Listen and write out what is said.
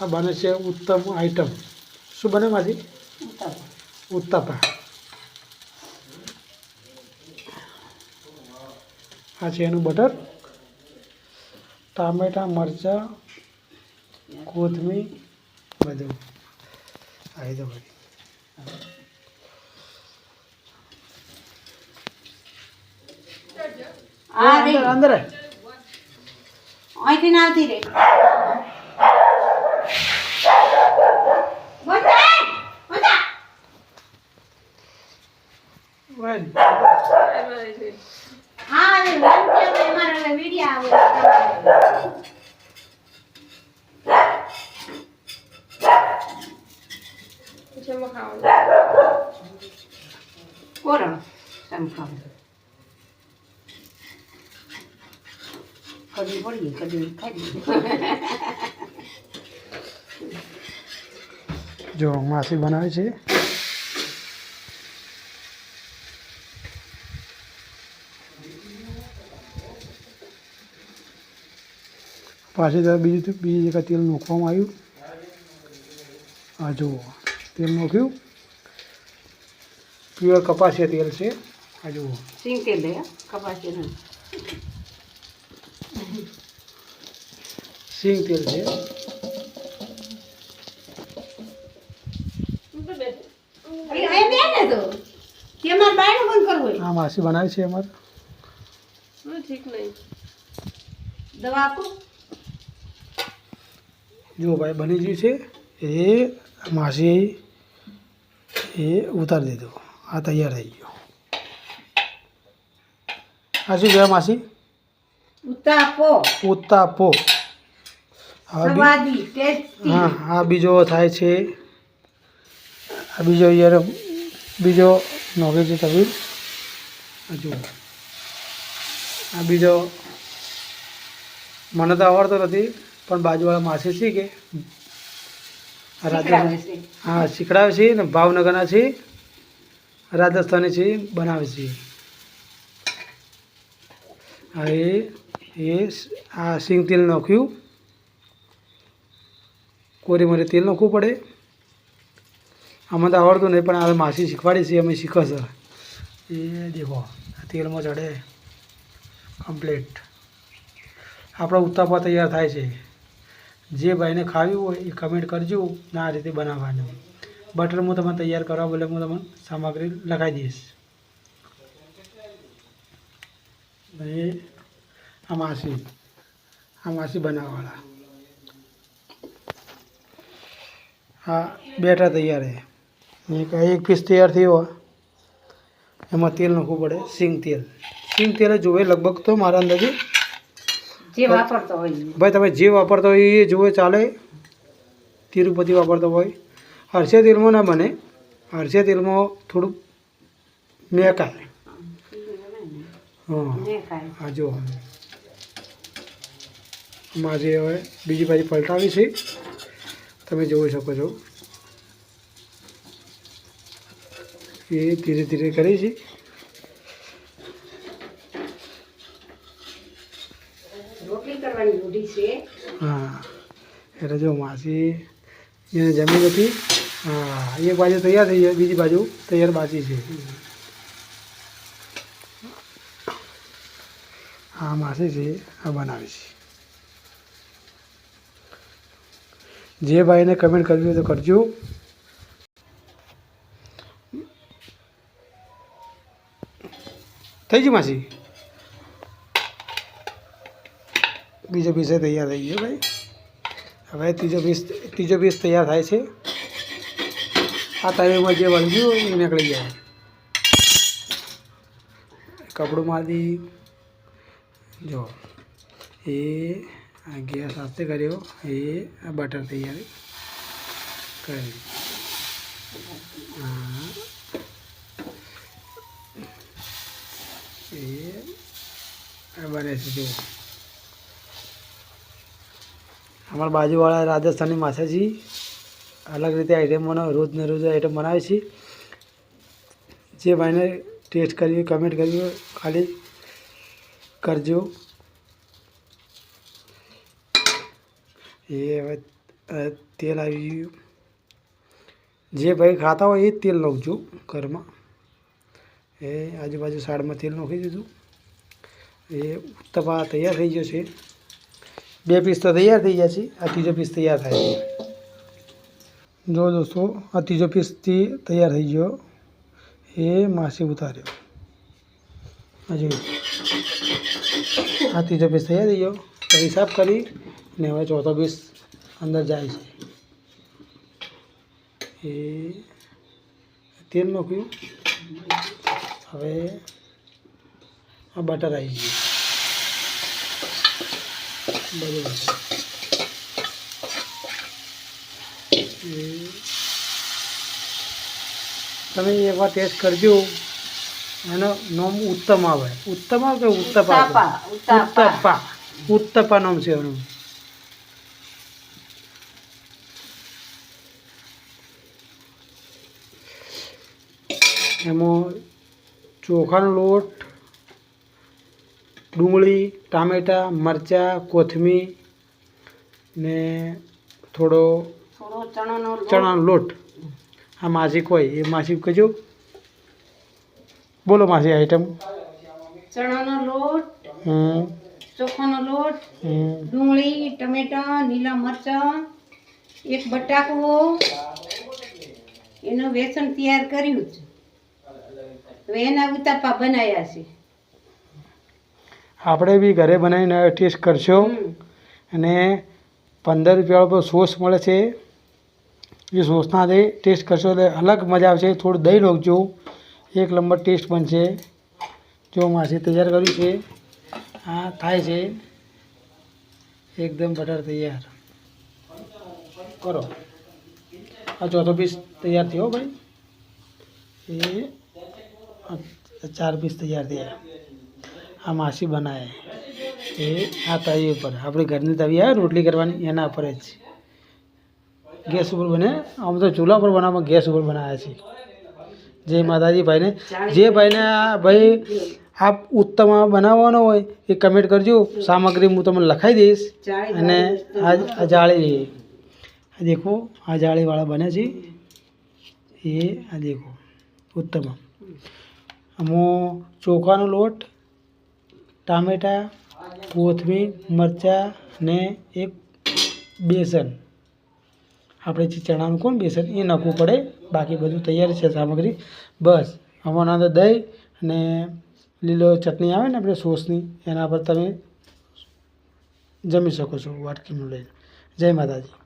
આ બને છે ઉત્તમ આઈટમ શું બને માસી? ઉત્તપા. આ છે એનું બટર ટામેટા મરચાં કોથમીર બધું. આવી દો ભાઈ અંદર. અહીંથી આવતી બોતા બોતા વેલ. હા રે વન કે અમારા વિડિયો આવે કોરણ સમખાવ કદી પડીએ કદી ખાઈ જો માસી બનાવે છે. પાછી બીજું બીજી જગ્યા તેલ નાખવામાં આવ્યું. આ જુઓ. તેલ નાખ્યું પ્યોર કપાસિયા તેલ છે આ જુઓ સિંગ તેલ લે કપાસી નું સિંગ તેલ છે અરે આ બે ને તો તેમાં બાયનું બંધ કરવું હોય આ માસી બનાવે છે એ માસી એ ઉતારી દીધું. આ તૈયાર થઈ ગયો. આ શું કહેવાય માસી? ઉતાપો. ટેસ્ટી. હા આ બીજો થાય છે. આ બીજો યાર બીજો નોકરી છે તબીર હજુ આ બીજો મને તો આવડતો નથી પણ બાજુવાળા માસી શીખે રાજસ્થાન હા, શીખડાવે છે ને ભાવનગરના છે, રાજસ્થાની છે, બનાવે છે. હા, એ આ સિંગ તેલ નાખ્યું. કોરી મરે તેલ નાખવું પડે. આમાં તો આવડતું નહીં, પણ આ માસી શીખવાડી છે, અમે શીખો એ દેખો તેલમાં ચડે. કમ્પ્લીટ. આપણા ઉત્તાપા તૈયાર થાય છે. જે ભાઈને ખાવ્યું હોય એ કમેન્ટ કરજો. ને, આ રીતે બનાવવાનું. બટર હું તમને તૈયાર કરવા બોલે હું તમને સામગ્રી લખાવી દઈશ. એ આ માસી આ માસી બનાવવાવાળા. હા બેટર તૈયાર છે. એક એક પીસ તૈયાર થયો. એમાં તેલ નાખવું પડે, સિંગ તેલ. સિંગ તેલ જોવે, લગભગ તો મારા અંદાજે જે વાપરતો હોય ભાઈ તમે જે વાપરતા હોય એ જોવે ચાલે. તિરુપતિ વાપરતો હોય. હરસે તેલમાં ના બને. હરસે તેલમાં થોડુંક મેકાય. હા. હા જો મારી હવે બીજી બાજુ પલટાવી છે. તમે જોઈ શકો છો. એ ધીરે ધીરે કરી છે રોટલી કરવાની રૂઢી છે હા. એટલે જો માસી એને જમી નથી હા, એક બાજુ તૈયાર થઈ જાય બીજી બાજુ તૈયાર બાકી છે. હા માસી છે, આ બનાવી છે. જે ભાઈને કમેન્ટ કરવી હોય તો કરજો. થઈ ગયું માસી? બીજો પીસ તૈયાર થઈ ગયો ભાઈ. હવે ત્રીજો પીસ ત્રીજો પીસ તૈયાર થાય છે. આ તવીમાં જે વળગ્યું હોય એ નીકળી જાય. કપડુંમાંથી જો, એ આ ગેસ આસ્તે કર્યો, એ આ બટર તૈયાર કરી. એ બને છે, જુઓ. અમારા બાજુવાળા રાજસ્થાની માછાજી અલગ રીતે આઈટમ બનાવે રોજને રોજ આઈટમ બનાવે છે. જે ભાઈને ટેસ્ટ કરવી કમેન્ટ કરવી ખાલી કરજો. એ હવે તેલ આવી ગયું. જે ભાઈ ખાતા હોય એ જ તેલ નાખજો ઘરમાં. એ આજુબાજુ સાઈડમાં તેલ નાખી દીધું. એ ઉત્તપા તૈયાર થઈ ગયો છે. બે પીસ તો તૈયાર થઈ ગયા છે આ ત્રીજો પીસ તૈયાર થાય છે. જો દોસ્તો, આ ત્રીજો પીસથી તૈયાર થઈ ગયો. એ માસી ઉતાર્યો. હજુ આ ત્રીજો પીસ તૈયાર થઈ ગયો. પછી હિસાબ કરી ને હવે ચોથો પીસ અંદર જાય છે. એ તેલ મૂક્યું હવે આ બટર આવી ગયું. બધું તમે એકવાર ટેસ્ટ કરજો. એનો નોમ ઉત્તમ આવે. ઉત્તમ આવે કે ઉત્તાપા. ઉત્તપા. ઉત્તપા નોમ છે એનું. એમાં ચોખાનો લોટ ડુંગળી ટામેટાં મરચાં કોથમીર ને થોડો ચણાનો લોટ. આ માસિક હોય એ માસિક કહેજો બોલો માસી આઈટમ ચણાનો લોટ ચોખાનો લોટ ડુંગળી ટમેટા લીલા મરચાં એક બટાકો. એનું વેસણ તૈયાર કર્યું છે. હવે એના ઉતાપા બનાવ્યા છે. આપણે બી ઘરે બનાવીને ટેસ્ટ કરશો. અને પંદર રૂપિયા પર સોસ મળે છે. એ સોસના જે ટેસ્ટ કરશો એટલે અલગ મજા આવશે. થોડું દહીં નાખજો એક નંબર ટેસ્ટ બનશે. જો માસી તૈયાર કર્યું છે. આ થાય છે. એકદમ બટર તૈયાર. કરો. આ ચોથો પીસ તૈયાર થયો ભાઈ. એ ચાર પીસ તૈયાર થયા. આ માસી બનાવે. એ આ તવી ઉપર. આપણી ઘરની તવી આવે રોટલી કરવાની, એના ઉપર જ. ગેસ ઉપર બને. આમ તો ચૂલા પર બનાવવામાં ગેસ ઉપર બનાવ્યા છે. જય માતાજી ભાઈને, જે ભાઈને ભાઈ આપ ઉત્તમ બનાવવાનો હોય, એ કમેન્ટ કરજો. સામગ્રી હું તમને લખાઈ દઈશ. અને આ જાળી. દેખો, આ જાળીવાળા બને છે. એ આ દેખો, ઉત્તમ. હું ચોખાનો લોટ ટામેટાં, કોથમીર, મરચાં ને એક બેસન. આપણે જે ચણાનું કોણ બેસન, એ નાખવું પડે. બાકી બધું તૈયાર છે સામગ્રી. બસ આમાં અંદર દહીં અને લીલો ચટણી આવે ને આપણે સોસની, એના પર તમે જમી શકો છો વાટકીનું લઈને. જય માતાજી.